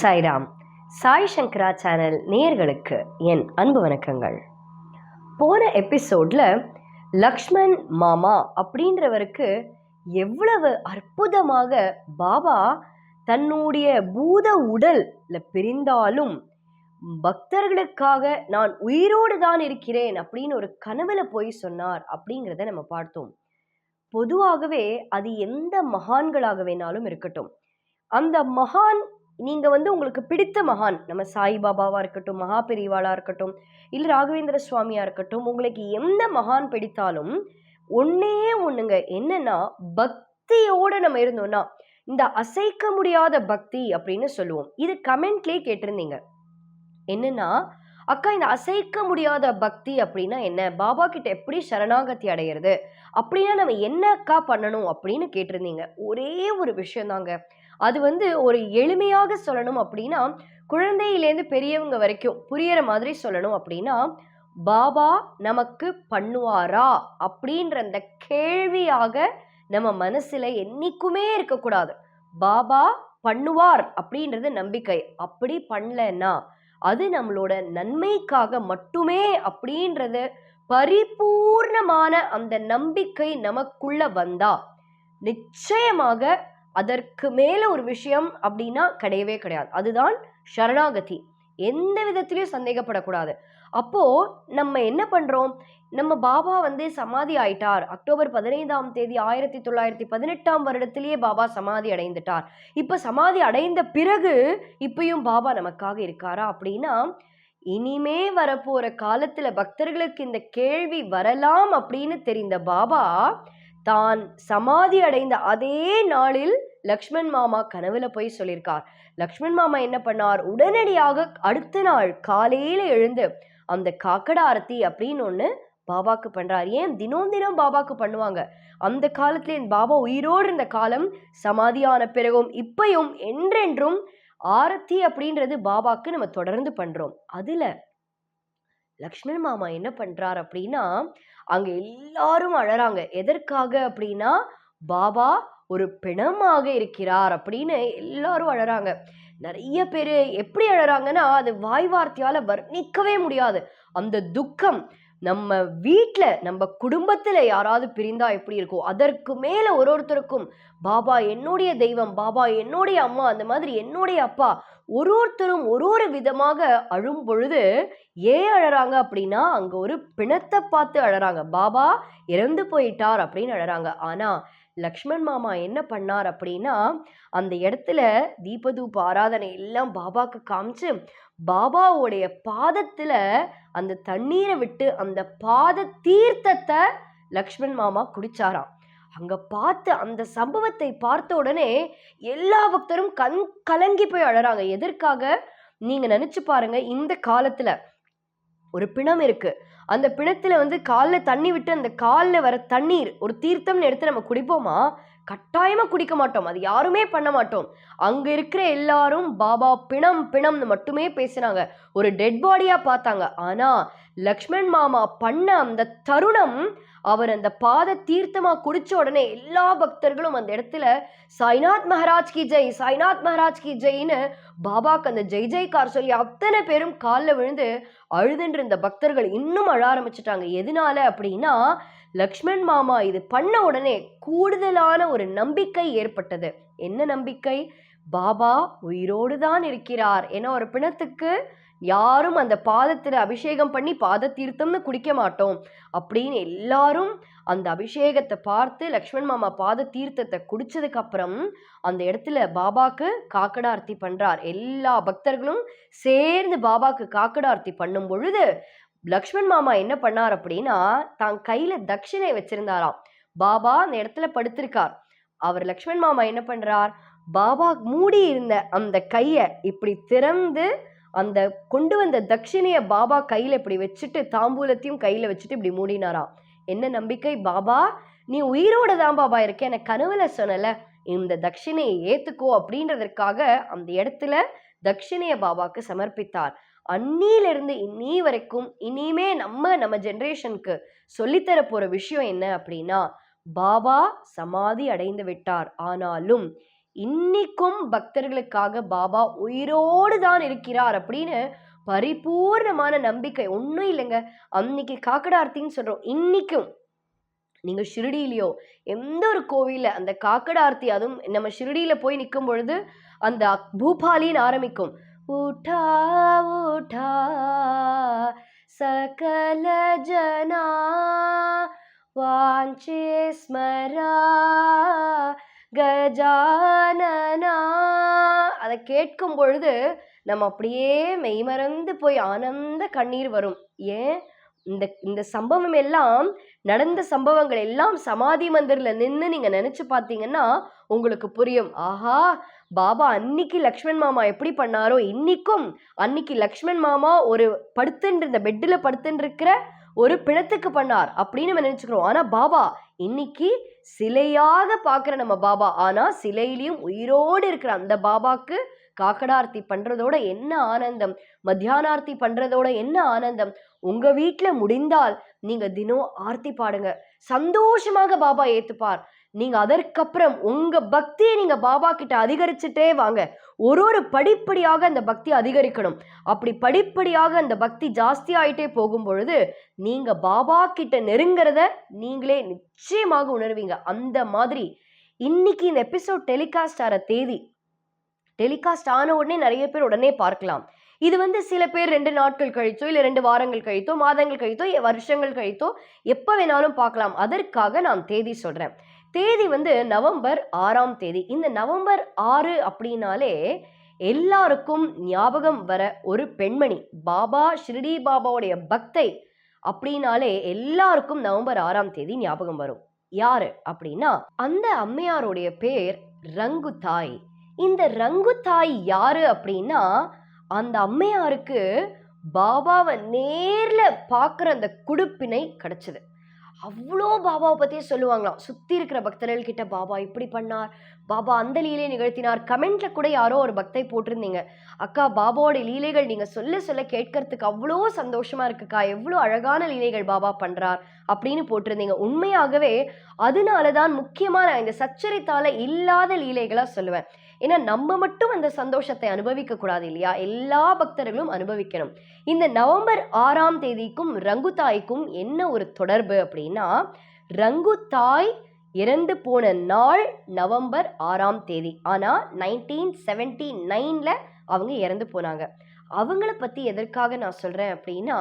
சாய்ராம். சாய் சங்கரா channel நேயர்களுக்கு என் அன்பு வணக்கங்கள். போன எபிசோடில் லக்ஷ்மண் மாமா அப்படின்றவருக்கு எவ்வளவு அற்புதமாக பாபா தன்னுடைய பூத உடலில் பிரிந்தாலும் பக்தர்களுக்காக நான் உயிரோடு தான் இருக்கிறேன் அப்படின்னு ஒரு கனவுல போய் சொன்னார் அப்படிங்கிறத நம்ம பார்த்தோம். பொதுவாகவே அது எந்த மகான்களாக வேணாலும் இருக்கட்டும். அந்த மகான் நீங்கள் வந்து உங்களுக்கு பிடித்த மகான் நம்ம சாய்பாபாவாக இருக்கட்டும் மகாபெரிவாளாக இருக்கட்டும் இல்லை ராகவேந்திர சுவாமியாக இருக்கட்டும் உங்களுக்கு எந்த மகான் பிடித்தாலும் ஒன்னே ஒன்றுங்க என்னன்னா பக்தியோடு நம்ம இருந்தோம்னா இந்த அசைக்க முடியாத பக்தி அப்படின்னு சொல்லுவோம். இது கமெண்ட்லேயே கேட்டிருந்தீங்க. என்னன்னா அக்கா இந்த அசைக்க முடியாத பக்தி அப்படின்னா என்ன? பாபா கிட்ட எப்படி சரணாகத்தி அடையிறது? அப்படின்னா நம்ம என்ன அக்கா பண்ணணும்? அப்படின்னு கேட்டிருந்தீங்க. ஒரே ஒரு விஷயம் தாங்க அது வந்து ஒரு எளிமையாக சொல்லணும் அப்படின்னா குழந்தையிலேருந்து பெரியவங்க வரைக்கும் புரியற மாதிரி சொல்லணும் அப்படின்னா பாபா நமக்கு பண்ணுவாரா? அப்படின்ற அந்த கேள்வியாக நம்ம மனசுல என்னைக்குமே இருக்கக்கூடாது. பாபா பண்ணுவார் அப்படின்றது நம்பிக்கை. அப்படி பண்ணலன்னா அது நம்மளோட நன்மைக்காக மட்டுமே அப்படின்றது பரிபூர்ணமான அந்த நம்பிக்கை நமக்குள்ள வந்தா நிச்சயமாக அதற்கு மேலே ஒரு விஷயம் அப்படின்னா கிடையவே கிடையாது. அதுதான் சரணாகதி. எந்த விதத்திலையும் சந்தேகப்படக்கூடாது. அப்போ நம்ம என்ன பண்றோம்? நம்ம பாபா வந்து சமாதி ஆயிட்டார். அக்டோபர் பதினைந்தாம் தேதி ஆயிரத்தி தொள்ளாயிரத்தி பதினெட்டாம் வருடத்திலேயே பாபா சமாதி அடைந்துட்டார். இப்போ சமாதி அடைந்த பிறகு இப்பயும் பாபா நமக்காக இருக்காரா அப்படின்னா இனிமே வரப்போற காலத்துல பக்தர்களுக்கு இந்த கேள்வி வரலாம் அப்படின்னு தெரிந்த பாபா தான் சமாதி அடைந்த அதே நாளில் லக்ஷ்மண் மாமா கனவுல போய் சொல்லியிருக்கார். லக்ஷ்மண் மாமா என்ன பண்ணார்? உடனடியாக அடுத்த நாள் காலையில எழுந்து அந்த காக்கட ஆரத்தி அப்படின்னு ஒண்ணு பாபாக்கு பண்றார். ஏன்? தினம் தினம் பாபாக்கு பண்ணுவாங்க. அந்த காலத்துல என் பாபா உயிரோடு இருந்த காலம் சமாதியான பிறகும் இப்பையும் என்றென்றும் ஆரத்தி அப்படின்றது பாபாக்கு நம்ம தொடர்ந்து பண்றோம். அதுல லக்ஷ்மண் மாமா என்ன பண்றார் அப்படின்னா அங்க எல்லாரும் அழறாங்க. எதற்காக அப்படின்னா பாபா ஒரு பிணமாக இருக்கிறார் அப்படின்னு எல்லாரும் அழறாங்க. நிறைய பேர் எப்படி அழறாங்கன்னா அது வாய் வார்த்தையால வர்ணிக்கவே முடியாது. அந்த துக்கம் நம்ம வீட்டில் நம்ம குடும்பத்தில் யாராவது பிரிந்தா எப்படி இருக்கும்? அதற்கு மேலே ஒரு ஒருத்தருக்கும் பாபா என்னுடைய தெய்வம் பாபா என்னுடைய அம்மா அந்த மாதிரி என்னுடைய அப்பா ஒரு ஒருத்தரும் ஒரு ஒரு விதமாக அழும் பொழுது ஏன் அழறாங்க அப்படின்னா அங்கே ஒரு பிணத்தை பார்த்து அழறாங்க. பாபா இறந்து போயிட்டார் அப்படின்னு அழறாங்க. ஆனால் லக்ஷ்மண் மாமா என்ன பண்ணார் அப்படின்னா அந்த இடத்துல தீபதூப் ஆராதனை எல்லாம் பாபாவுக்கு காமிச்சு பாபாவுடைய பாதத்தில் அந்த தண்ணீரை விட்டு அந்த பாத தீர்த்தத்தை லக்ஷ்மண் மாமா குடிச்சாராம். அங்க பார்த்து அந்த சம்பவத்தை பார்த்த உடனே எல்லா பக்தரும் கண் கலங்கி போய் அழறாங்க. எதற்காக? நீங்க நினைச்சு பாருங்க இந்த காலத்துல ஒரு பிணம் இருக்கு. அந்த பிணத்துல வந்து காலில் தண்ணி விட்டு அந்த காலில் வர தண்ணீர் ஒரு தீர்த்தம்னு எடுத்து நம்ம குடிப்போமா? கட்டாயமாக குடிக்க மாட்டோம். அது யாருமே பண்ண மாட்டோம். அங்கே இருக்கிற எல்லாரும் பாபா பிணம் பிணம்னு மட்டுமே பேசினாங்க. ஒரு டெட் பாடியாக பார்த்தாங்க. ஆனால் லக்ஷ்மண் மாமா பண்ண அந்த தருணம் அவர் அந்த பாத தீர்த்தமாக குடித்த உடனே எல்லா பக்தர்களும் அந்த இடத்துல சாய்நாத் மகாராஜ் கி ஜெய் சாய்நாத் மகாராஜ் கி ஜெயின்னு பாபாக்கு அந்த ஜெய் ஜெய்கார் சொல்லி அத்தனை பேரும் காலில் விழுந்து அழுதுன்ற இந்த பக்தர்கள் இன்னும் அழ ஆரம்பிச்சிட்டாங்க. எதனால அப்படின்னா லக்ஷ்மண் மாமா இது பண்ண உடனே கூடுதலான ஒரு நம்பிக்கை ஏற்பட்டது. என்ன நம்பிக்கை? பாபா உயிரோடு தான் இருக்கிறார் ஏன்னா ஒரு பிணத்துக்கு யாரும் அந்த பாதத்தில் அபிஷேகம் பண்ணி பாத தீர்த்தம்னு குடிக்க மாட்டோம் அப்படின்னு எல்லாரும் அந்த அபிஷேகத்தை பார்த்து லக்ஷ்மண் மாமா பாத தீர்த்தத்தை குடிச்சதுக்கு அப்புறம் அந்த இடத்துல பாபாக்கு காக்கடார்த்தி பண்றார். எல்லா பக்தர்களும் சேர்ந்து பாபாக்கு காக்கடார்த்தி பண்ணும் பொழுது லக்ஷ்மண் மாமா என்ன பண்ணார் அப்படின்னா தான் கையில தட்சிணை வச்சிருந்தாராம். பாபா அந்த இடத்துல படுத்திருக்கார். அவர் லக்ஷ்மண் மாமா என்ன பண்றார்? பாபா மூடி இருந்த அந்த கையை இப்படி திறந்து அந்த கொண்டு வந்த தட்சிணைய பாபா கையில இப்படி வச்சுட்டு தாம்பூலத்தையும் கையில வச்சுட்டு இப்படி மூடினாராம். என்ன நம்பிக்கை? பாபா நீ உயிரோட தான் பாபா இருக்க. எனக்கு கனவுல சொன்னல. இந்த தட்சிணையை ஏத்துக்கோ அப்படின்றதற்காக அந்த இடத்துல தட்சிணைய பாபாக்கு சமர்ப்பித்தார். அன்னியிலிருந்து இன்னி வரைக்கும் இனிமே நம்ம நம்ம ஜென்ரேஷனுக்கு சொல்லித்தர போகிற விஷயம் என்ன அப்படின்னா பாபா சமாதி அடைந்து விட்டார். ஆனாலும் இன்னிக்கும் பக்தர்களுக்காக பாபா உயிரோடு தான் இருக்கிறார் அப்படின்னு பரிபூர்ணமான நம்பிக்கை ஒன்றும் இல்லைங்க. அன்னைக்கு காக்கடார்த்தின்னு சொல்கிறோம் இன்னைக்கும் நீங்கள் ஷிரடியிலையோ எந்த ஒரு கோவிலில் அந்த காக்கடார்த்தி அதுவும் நம்ம ஷிரடியில் போய் நிற்கும் பொழுது அந்த பூபாலின்னு ஆரம்பிக்கும். ஊட்டா ஊட்டா सकल जना வாஞ்சே ஸ்மரா கஜானனா அதை கேட்கும் பொழுது நம்ம அப்படியே மெய்மறந்து போய் ஆனந்த கண்ணீர் வரும். ஏன்? இந்த இந்த சம்பவம் எல்லாம் நடந்த சம்பவங்கள் எல்லாம் சமாதி மந்திரில் நின்று நீங்கள் நினச்சி பார்த்தீங்கன்னா உங்களுக்கு புரியும். ஆஹா! பாபா அன்னைக்கு லக்ஷ்மண் மாமா எப்படி பண்ணாரோ இன்னைக்கும் அன்னைக்கு லக்ஷ்மண் மாமா ஒரு படுத்துன்ற இந்த பெட்டில் படுத்துன்னு இருக்கிற ஒரு பிணத்துக்கு பண்ணார் அப்படின்னு நம்ம நினச்சிக்கிறோம். ஆனால் பாபா இன்னைக்கு சிலையாக பார்க்குற நம்ம பாபா. ஆனால் சிலையிலையும் உயிரோடு இருக்கிற அந்த பாபாக்கு காக்கடார்த்தி பண்ணுறதோட என்ன ஆனந்தம்? மத்தியானார்த்தி பண்ணுறதோட என்ன ஆனந்தம்? உங்கள் வீட்டில் முடிந்தால் நீங்கள் தினம் ஆர்த்தி பாடுங்க. சந்தோஷமாக பாபா ஏற்றுப்பார் நீங்கள் அதற்கப்புறம் உங்கள் பக்தியை நீங்கள் பாபா கிட்ட அதிகரிச்சுட்டே வாங்க. ஒரு ஒரு படிப்படியாக அந்த பக்தி அதிகரிக்கணும். அப்படி படிப்படியாக அந்த பக்தி ஜாஸ்தி ஆகிட்டே போகும் பொழுது நீங்கள் பாபா கிட்ட நெருங்கிறத நீங்களே நிச்சயமாக உணர்வீங்க. அந்த மாதிரி இன்னைக்கு இந்த எபிசோட் டெலிகாஸ்ட் ஆகிற தேதி டெலிகாஸ்ட் ஆன உடனே நிறைய பேர் உடனே பார்க்கலாம். இது வந்து சில பேர் ரெண்டு நாட்கள் கழித்தோ இல்லை ரெண்டு வாரங்கள் கழித்தோ மாதங்கள் கழித்தோ வருஷங்கள் கழித்தோ எப்போ வேணாலும் பார்க்கலாம். அதற்காக நான் தேதி சொல்கிறேன் தேதி வந்து நவம்பர் ஆறாம் தேதி. இந்த நவம்பர் ஆறு அப்படின்னாலே எல்லாருக்கும் ஞாபகம் வர ஒரு பெண்மணி. பாபா ஷிரடி பாபாவுடைய பக்தை அப்படின்னாலே எல்லாருக்கும் நவம்பர் ஆறாம் தேதி ஞாபகம் வரும். யாரு அப்படின்னா அந்த அம்மையாருடைய பேர் ரங்கு தாய் இந்த ரங்கு தாய் யாரு அப்படின்னா அந்த அம்மையாருக்கு பாபாவை நேரில் பார்க்குற அந்த குடுப்பினை கிடச்சிது. அவ்வளோ பாபாவை பற்றியே சொல்லுவாங்களாம். சுற்றி இருக்கிற பக்தர்கள் கிட்ட பாபா இப்படி பண்ணார். பாபா அந்த லீலையை நிகழ்த்தினார். கமெண்ட்ல கூட யாரோ ஒரு பக்தை போட்டிருந்தீங்க. அக்கா பாபாவோட லீலைகள் நீங்கள் சொல்ல சொல்ல கேட்கறதுக்கு அவ்வளோ சந்தோஷமாக இருக்குக்கா. எவ்வளோ அழகான லீலைகள் பாபா பண்ணுறார் அப்படின்னு போட்டிருந்தீங்க. உண்மையாகவே அதனால தான் முக்கியமாக நான் இந்த சச்சரித்தால இல்லாத லீலைகளாக சொல்லுவேன். ஏன்னா நம்ம மட்டும் அந்த சந்தோஷத்தை அனுபவிக்க கூடாது இல்லையா? எல்லா பக்தர்களும் அனுபவிக்கணும். இந்த நவம்பர் ஆறாம் தேதிக்கும் ரங்குதாய்க்கும் என்ன ஒரு தொடர்பு அப்படின்னா ரங்குதாய் இறந்து போன நாள் நவம்பர் ஆறாம் தேதி. ஆனால் நைன்டீன் செவன்டி நைனில் அவங்க இறந்து போனாங்க. அவங்கள பற்றி எதற்காக நான் சொல்கிறேன் அப்படின்னா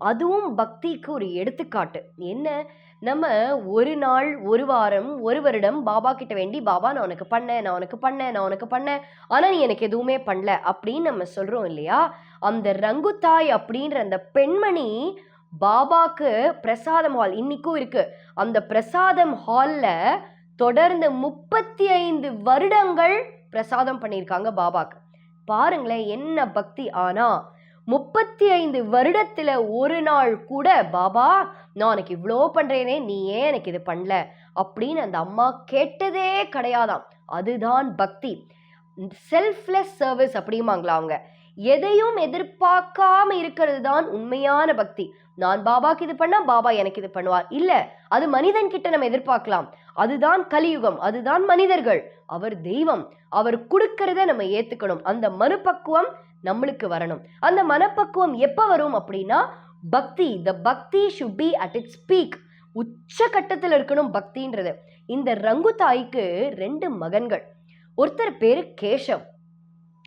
அதுவும் பக்திக்கு ஒரு எடுத்துக்காட்டு. என்ன? நம்ம ஒரு நாள் ஒரு வாரம் ஒரு வருடம் பாபா கிட்ட வேண்டி பாபா நான் உனக்கு பண்ணேன் நான் உனக்கு பண்ணேன் நான் உனக்கு பண்ணேன். ஆனால் நீ எனக்கு எதுவுமே பண்ணல. அப்படின்னு நம்ம சொல்கிறோம் இல்லையா? அந்த ரங்குத்தாய் அப்படின்ற அந்த பெண்மணி பாபாக்கு பிரசாதம் ஹால் இன்னைக்கும் இருக்கு. அந்த பிரசாதம் ஹாலில் தொடர்ந்து முப்பத்தி ஐந்து வருடங்கள் பிரசாதம் பண்ணியிருக்காங்க பாபாக்கு. பாருங்களேன் என்ன பக்தி. ஆனா முப்பத்தி ஐந்து வருடத்தில் ஒரு நாள் கூட பாபா நான் உனக்கு இவ்வளோ பண்ணுறேனே நீ ஏன் எனக்கு இது பண்ணல அப்படின்னு அந்த அம்மா கேட்டதே கிடையாதாம். அதுதான் பக்தி. செல்ஃப்லெஸ் சர்வீஸ் அப்படிமாங்களா அவங்க. எதையும் எதிர்பார்க்காம இருக்கிறது தான் உண்மையான பக்தி. நான் பாபாக்கு இது பண்ணா பாபா எனக்கு இது பண்ணுவார். இல்ல அது மனிதன் கிட்ட நம்ம எதிர்பார்க்கலாம். அதுதான் கலியுகம் அதுதான் மனிதர்கள். அவர் தெய்வம். அவர் கொடுக்கறத நம்ம ஏத்துக்கணும். அந்த மனுப்பக்குவம் நம்மளுக்கு வரணும். அந்த மனப்பக்குவம் எப்போ வரும் அப்படின்னா bhakti the bhakti should be at its peak உச்ச கட்டத்தில் இருக்கணும் பக்தின்றது. இந்த ரங்கு தாய்க்கு ரெண்டு மகன்கள். ஒருத்தர் பேரு கேஷவ்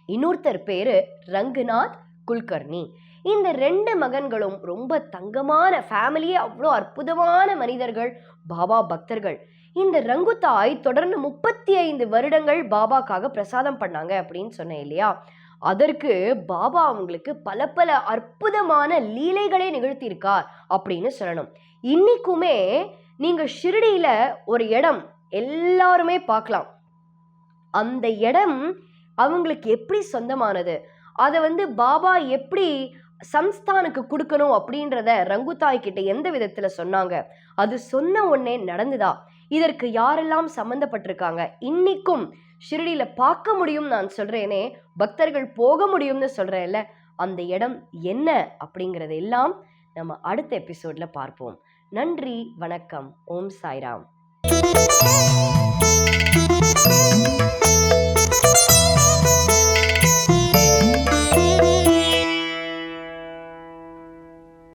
இன்னொருத்தர் பேரு ரங்குநாத் குல்கர்னி இந்த ரெண்டு மகன்களும் ரொம்ப தங்கமான ஃபேமிலியே அவ்வளோ அற்புதமான மனிதர்கள் பாபா பக்தர்கள். இந்த ரங்குத்தாய் தொடர்ந்து முப்பத்தி ஐந்து வருடங்கள் பாபாக்காக பிரசாதம் பண்ணாங்க அப்படின்னு சொன்னேன் இல்லையா? அதற்கு பாபா அவங்களுக்கு பல பல அற்புதமான லீலைகளை நிகழ்த்தியிருக்கார் அப்படின்னு சொல்லணும். இன்னைக்குமே நீங்கள் ஷிரடியில் ஒரு இடம் எல்லாருமே பார்க்கலாம். அந்த இடம் அவங்களுக்கு எப்படி சொந்தமானது? அதை வந்து பாபா எப்படி சம்ஸ்தானுக்கு கொடுக்கணும் அப்படின்றத ரங்குதாய் கிட்ட எந்த விதத்துல சொன்னாங்க? அது சொன்ன உடனே நடந்துதா? இதற்கு யாரெல்லாம் சம்மந்தப்பட்டிருக்காங்க இன்னைக்கும் ஷிரடியில் பார்க்க முடியும் நான் சொல்கிறேனே பக்தர்கள் போக முடியும்னு சொல்கிறேன்ல அந்த இடம் என்ன அப்படிங்கிறது எல்லாம் நம்ம அடுத்த எபிசோட்ல பார்ப்போம். நன்றி வணக்கம் ஓம் சாய்ராம்.